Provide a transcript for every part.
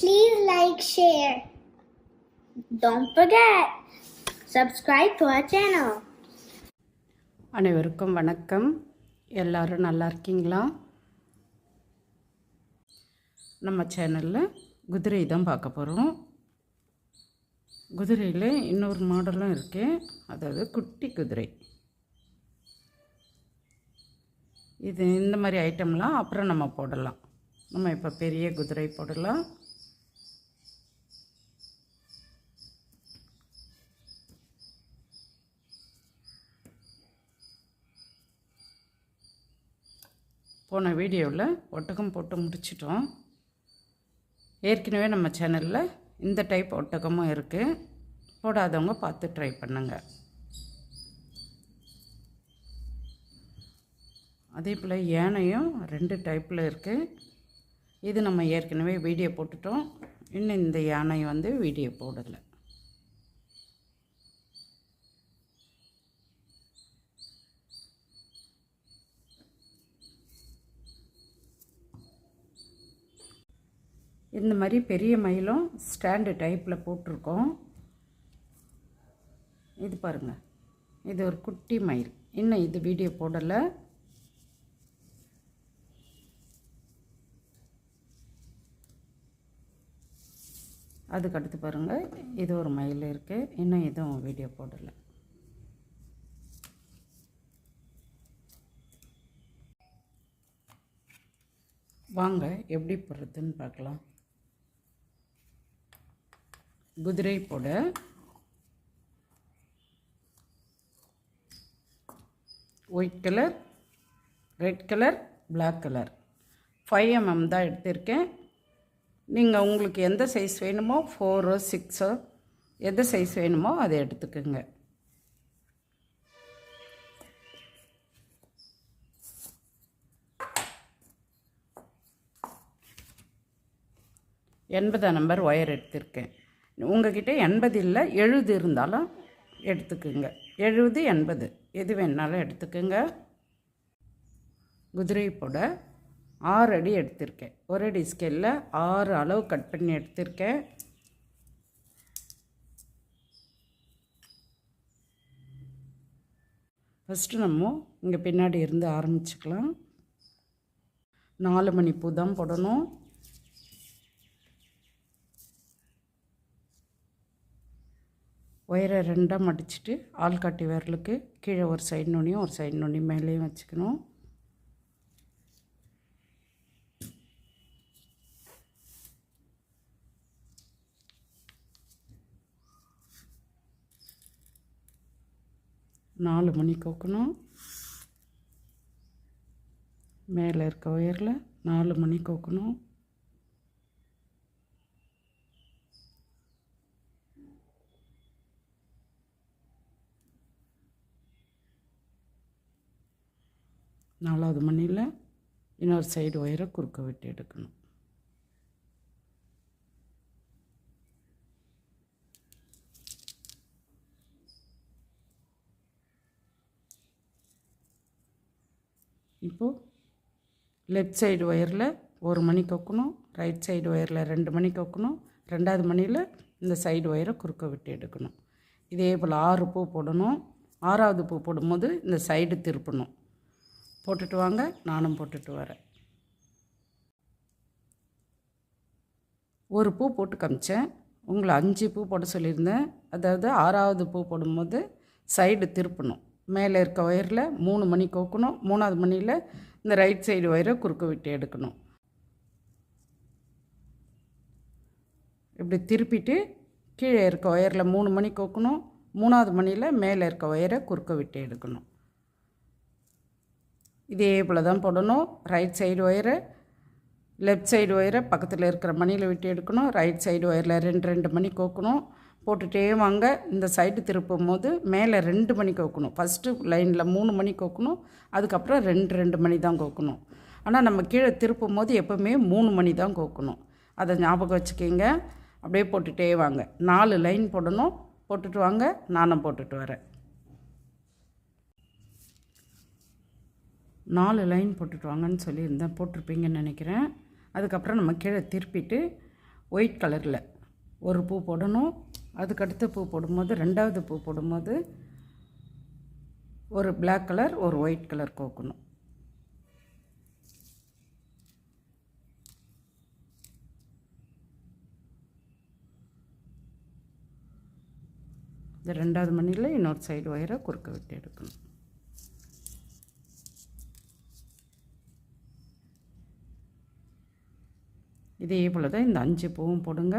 Please like, share. Don't forget, subscribe to our channel. அனைவருக்கும் வணக்கம். எல்லாரும் நல்லா இருக்கீங்களா? நம்ம சேனலில் குதிரை தான் பார்க்க போகிறோம் குதிரையில் இன்னொரு மாடலும் இருக்குது அதாவது குட்டி குதிரை. இது இந்த மாதிரி ஐட்டம்லாம் அப்புறம் நம்ம போடலாம். நம்ம இப்போ பெரிய குதிரை போடலாம். போன வீடியோவில் ஒட்டகம் போட்டு முடிச்சிட்டோம். ஏற்கனவே நம்ம சேனலில் இந்த டைப் ஒட்டகமும் இருக்குது போடாதவங்க பார்த்து ட்ரை பண்ணுங்கள் அதே போல் யானையும் ரெண்டு டைப்பில் இருக்குது இது நம்ம ஏற்கனவே வீடியோ போட்டுட்டோம். இன்னும் இந்த யானை வந்து வீடியோ போடலை. இந்த மாதிரி பெரிய மயிலும் ஸ்டாண்டு டைப்பில் போட்டிருக்கோம். இது பாருங்கள் இது ஒரு குட்டி மயில். இன்னும் இது வீடியோ போடலை. அதுக்கடுத்து பாருங்கள் இது ஒரு மயில் இருக்குது இன்னும் எதுவும் வீடியோ போடலை. வாங்க எப்படி போடுறதுன்னு பார்க்கலாம். குதிரை போட. White colour red colour black colour five MM தான் எடுத்திருக்கேன். நீங்கள் உங்களுக்கு எந்த சைஸ் வேணுமோ ஃபோரோ சிக்ஸோ எந்த சைஸ் வேணுமோ அதை எடுத்துக்கோங்க. எண்பதாம் நம்பர் ஒயர் எடுத்திருக்கேன். உங்ககிட்ட எண்பது இல்லை எழுபது இருந்தாலும் எடுத்துக்குங்க. எழுபது எண்பது. எது வேணாலும் எடுத்துக்கோங்க. குதிரை போட ஆறு அடி எடுத்திருக்கேன். ஒரு அடி ஸ்கேலில் ஆறு அளவு கட் பண்ணி எடுத்திருக்கேன். ஃபஸ்ட்டு நம்ம இங்கே பின்னாடி இருந்து ஆரம்பிச்சுக்கலாம். நாலு மணி பூ தான் போடணும். ஒயரை ரெண்டாக மடிச்சுட்டு ஆள்காட்டி விரலுக்கு கீழே ஒரு சைடு நுனியும் ஒரு சைடு நுனி மேலேயும் வச்சுக்கணும். நாலு மணி கோக்கணும். மேலே இருக்க ஒயரில் நாலு மணி கோக்கணும். நாலாவது மணியில் இன்னொரு சைடு ஒயரை குறுக்க விட்டு எடுக்கணும். இப்போது லெஃப்ட் சைடு ஒயரில் ஒரு மணி கொக்கணும் ரைட் சைடு ஒயரில் ரெண்டு மணி கொக்கணும் ரெண்டாவது மணியில் இந்த சைடு ஒயரை குறுக்க விட்டு எடுக்கணும். இதே போல் ஆறு பூ போடணும். ஆறாவது பூ போடும்போது இந்த சைடு திருப்பணும். போட்டுட்டு வாங்க நானும் போட்டுட்டு வரேன். ஒரு பூ போட்டு காமிச்சேன். உங்களை அஞ்சு பூ போட சொல்லியிருந்தேன். அதாவது ஆறாவது பூ போடும்போது சைடு திருப்பணும். மேலே இருக்க ஒயரில் மூணு மணி கோக்கணும். மூணாவது மணியில் இந்த ரைட் சைடு ஒயரை குறுக்க விட்டு எடுக்கணும். இப்படி திருப்பிட்டு கீழே இருக்க ஒயரில் மூணு மணி கோக்கணும். மூணாவது மணியில் மேலே இருக்க ஒயரை குறுக்க விட்டு எடுக்கணும். இதே போல் தான் போடணும். ரைட் சைடு ஒயரை லெஃப்ட் சைடு ஒயரை பக்கத்தில் இருக்கிற மணியில் விட்டு எடுக்கணும். ரைட் சைடு ஒயரில் ரெண்டு ரெண்டு மணி கோக்கணும். போட்டுகிட்டே வாங்க. இந்த சைடு திருப்பும் போது மேலே ரெண்டு மணி கோக்கணும். ஃபஸ்ட்டு லைனில் மூணு மணி கோக்கணும். அதுக்கப்புறம் ரெண்டு ரெண்டு மணி தான் கோக்கணும். ஆனால் நம்ம கீழே திருப்பும் போது எப்போவுமே மூணு மணி தான் கோக்கணும். அதை ஞாபகம் வச்சுக்கிங்க. அப்படியே போட்டுகிட்டே வாங்க. நாலு லைன் போடணும். போட்டுட்டு வாங்க. நானும் போட்டுட்டு வரேன். நாலு லைன் போட்டுட்டு வாங்கன்னு சொல்லியிருந்தேன் போட்டிருப்பீங்கன்னு நினைக்கிறேன். அதுக்கப்புறம் நம்ம கீழே திருப்பிட்டு ஒயிட் கலரில் ஒரு பூ போடணும். அதுக்கடுத்த பூ போடும்போது ரெண்டாவது பூ போடும்போது ஒரு பிளாக் கலர் ஒரு ஒயிட் கலர் கோக்கணும். இந்த ரெண்டாவது மணியில் இன்னொரு சைடு ஒயரை குறுக்க விட்டு எடுக்கணும். இதே போல் தான் இந்த அஞ்சு பூவும் போடுங்க.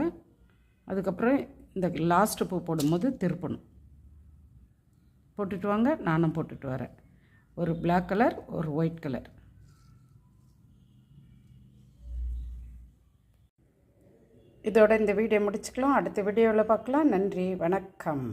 அதுக்கப்புறம் இந்த லாஸ்ட்டு பூ போடும்போது திருப்பணும். போட்டுட்டு வாங்க நானும் போட்டுட்டு வரேன். ஒரு பிளாக் கலர் ஒரு ஒயிட் கலர் இதோட இந்த வீடியோ முடிச்சுக்கலாம். அடுத்த வீடியோவில் பார்க்கலாம். நன்றி வணக்கம்.